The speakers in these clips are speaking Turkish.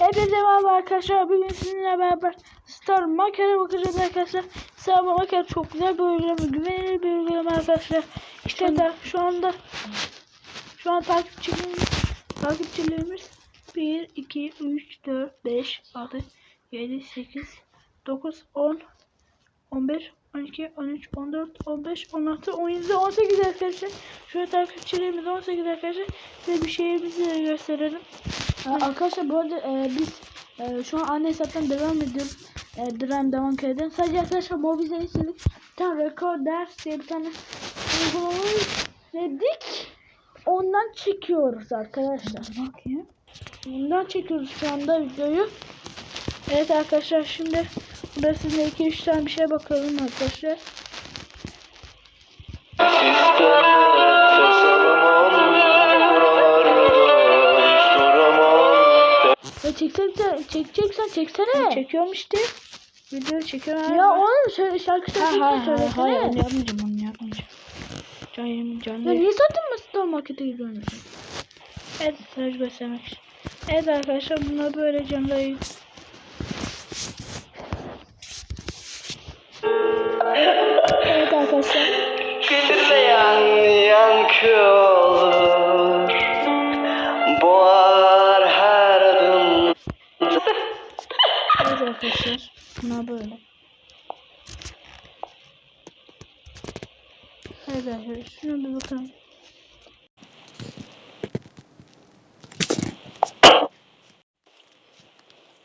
Hepinize merhaba arkadaşlar. Bugün sizinle beraber Star Maker'e bakacağız arkadaşlar. Star Maker çok güzel bir uygulama. Güvenilir bir uygulama arkadaşlar. İşte da şu anda şu an takipçilerimiz takipçilerimiz 1, 2, 3, 4, 5, 6, 7, 8, 9, 10, 11, 12, 13, 14, 15, 16, 17, 18 arkadaşlar. Şu an takipçilerimiz 18 arkadaşlar. Size bir şehrimizi de gösterelim. Aa, Arkadaşlar bu arada e, biz e, şu an anne hesaptan devam ediyoruz. E, Dream devam köyden. Sadece arkadaşlar Mobizen istedik. Bir tane rekor ders diye bir tane uygulamayı dedik. Ondan çekiyoruz arkadaşlar. Bakayım. Ondan çekiyoruz şu anda videoyu. Evet arkadaşlar şimdi burada sizinle 2-3 tane bir şey bakalım arkadaşlar. Çeksen, çekeceksen çeksene. Çekiyorum işte. Video çekiyorum. Ya oğlum söyle şarkı ha, ha, ha, söylesene. hayır onu yapmayacağım onu yapmayacağım. Canım canlı. Ya niye sattın mı Star Market'e gidiyorsun? Evet mesaj göstermek için. Evet arkadaşlar bunları böyle canlı yayın. Evet arkadaşlar. Bilmeyen yankı arkadaşlar. Bunlar böyle. Evet arkadaşlar şuna bir bakalım.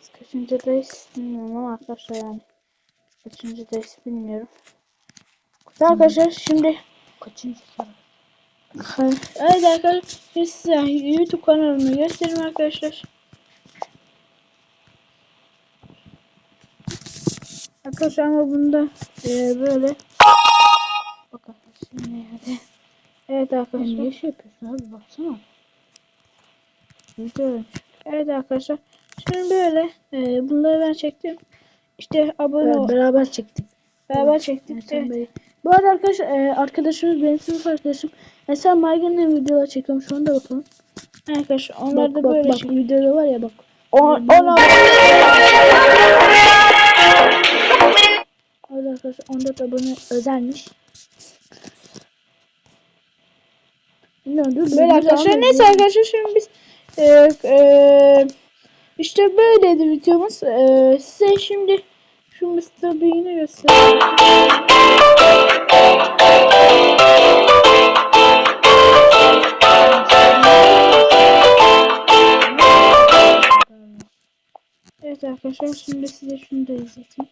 Biz Kaçıncıdayız bilmiyorum ama arkadaşlar yani. Kaçıncıdayız bilmiyorum. Arkadaşlar şimdi Kaçıncı? Evet arkadaşlar şimdi size YouTube kanalımı göstereyim arkadaşlar. Arkadaşlar ama bunda e, böyle Bak arkadaşlar ne hadi. Evet arkadaşlar. Niye şey yapıyorsun abi baksana. Ölmüş. Evet arkadaşlar. Şimdi böyle e, bunları ben çektim. İşte abone ol. Be- beraber çektik. Beraber çektik. Evet. böyle- Bu arada arkadaşlar e, arkadaşımız benim sınıf arkadaşım. Mesela Maygan'la videolar çekiyorum. Şu anda bakalım. Arkadaşlar onlar Bak da bak böyle bak çekiyor. videoda var ya bak. On, ona Orada arkadaşlar 14 abone özelmiş. Böyle arkadaşlar. Neyse arkadaşlar şimdi biz e, e, işte böyleydi videomuz. E, size şimdi şu Mr. Bean'i göstereyim. Evet arkadaşlar şimdi size şunu da izleteyim.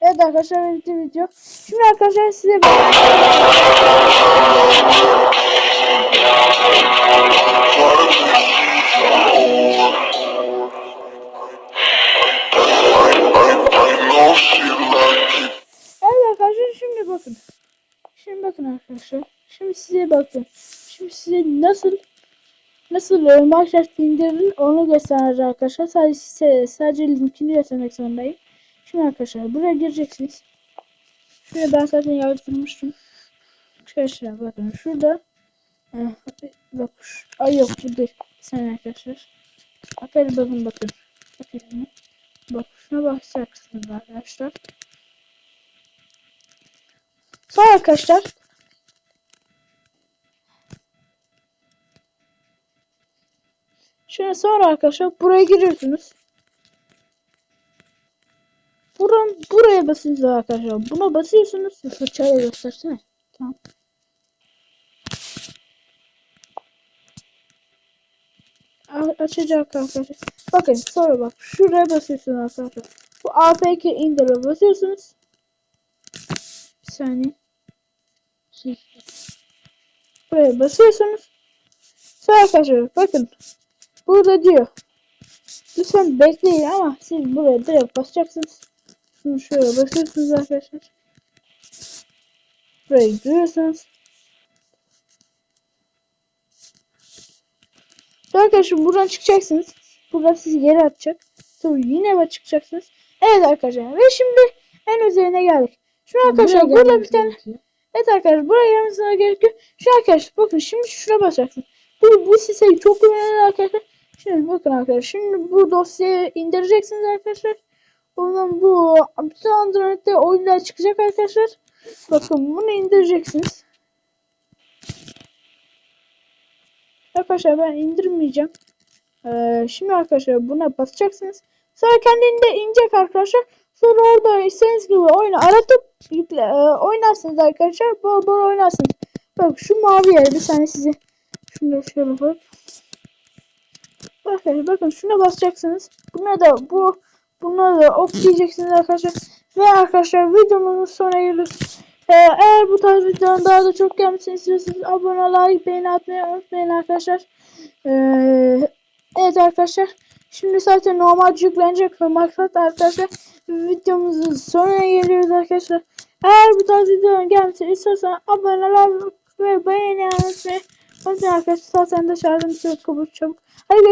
Evet arkadaşlar bitti video. Şimdi arkadaşlar size arkadaşlar şimdi bakın. Bakın size bakın. Şimdi size nasıl nasıl Minecraft indirilir onu göstereceğiz arkadaşlar. Sadece sadece linkini göstermek zorundayım. Şimdi arkadaşlar buraya gireceksiniz. Şuraya ben zaten yazdırmıştım. Arkadaşlar bakın şurada bak ay yok bu değil. Saniye arkadaşlar. Aferin bakın bakın. Bakın. Bak şuna bakacaksınız arkadaşlar. Sonra arkadaşlar Şöyle sonra arkadaşlar buraya giriyorsunuz. Buran, buraya basıyorsunuz arkadaşlar. Buna basıyorsunuz. Fırçayla göstersene. Tamam. Açacak arkadaşlar. Bakın sonra bak. Şuraya basıyorsunuz arkadaşlar. Bu APK indir'e basıyorsunuz. Bir saniye. Şey. Buraya basıyorsunuz. Sonra arkadaşlar bakın. Burada diyor. Lütfen bekleyin ama siz buraya direkt basacaksınız. Şunu şöyle basıyorsunuz arkadaşlar. Buraya giriyorsunuz. Sonra Arkadaşlar buradan çıkacaksınız. Buradan sizi geri atacak. Sonra yine çıkacaksınız. Evet arkadaşlar. Ve şimdi en üzerine geldik. Şu arkadaşlar burada bir tane Evet arkadaşlar buraya gelmesine gerek yok. Şu arkadaşlar bakın şimdi şuna basacaksın. Bu, bu size çok güvenilir arkadaşlar. Şimdi bakın arkadaşlar. Şimdi bu dosyayı indireceksiniz arkadaşlar. Ondan bu bütün Android'de oyunlar çıkacak arkadaşlar. Bakın bunu indireceksiniz. Arkadaşlar ben indirmeyeceğim. Ee, şimdi arkadaşlar buna basacaksınız. Sonra kendinde inecek arkadaşlar. Sonra orada istediğiniz gibi oyunu aratıp yükle, e, oynarsınız arkadaşlar. Bol bol oynarsınız. Bak şu mavi yer bir tane size. Şunu şöyle bak. Bakın bakın şuna basacaksınız. Buna da bu buna da ok diyeceksiniz arkadaşlar. Ve arkadaşlar videomuzun sonuna geliyoruz. Ee, eğer bu tarz videoların daha da çok gelmesini istiyorsanız abone like beğeni atmayı unutmayın arkadaşlar. Ee, evet arkadaşlar. Şimdi zaten normal yüklenecek ve maksat arkadaşlar videomuzun sonuna geliyoruz arkadaşlar. Eğer bu tarz videoların gelmesini istiyorsanız abone like ve beğeni unutmayın. Hadi arkadaşlar zaten şarjım çok kabul çabuk. Hadi görüşürüz.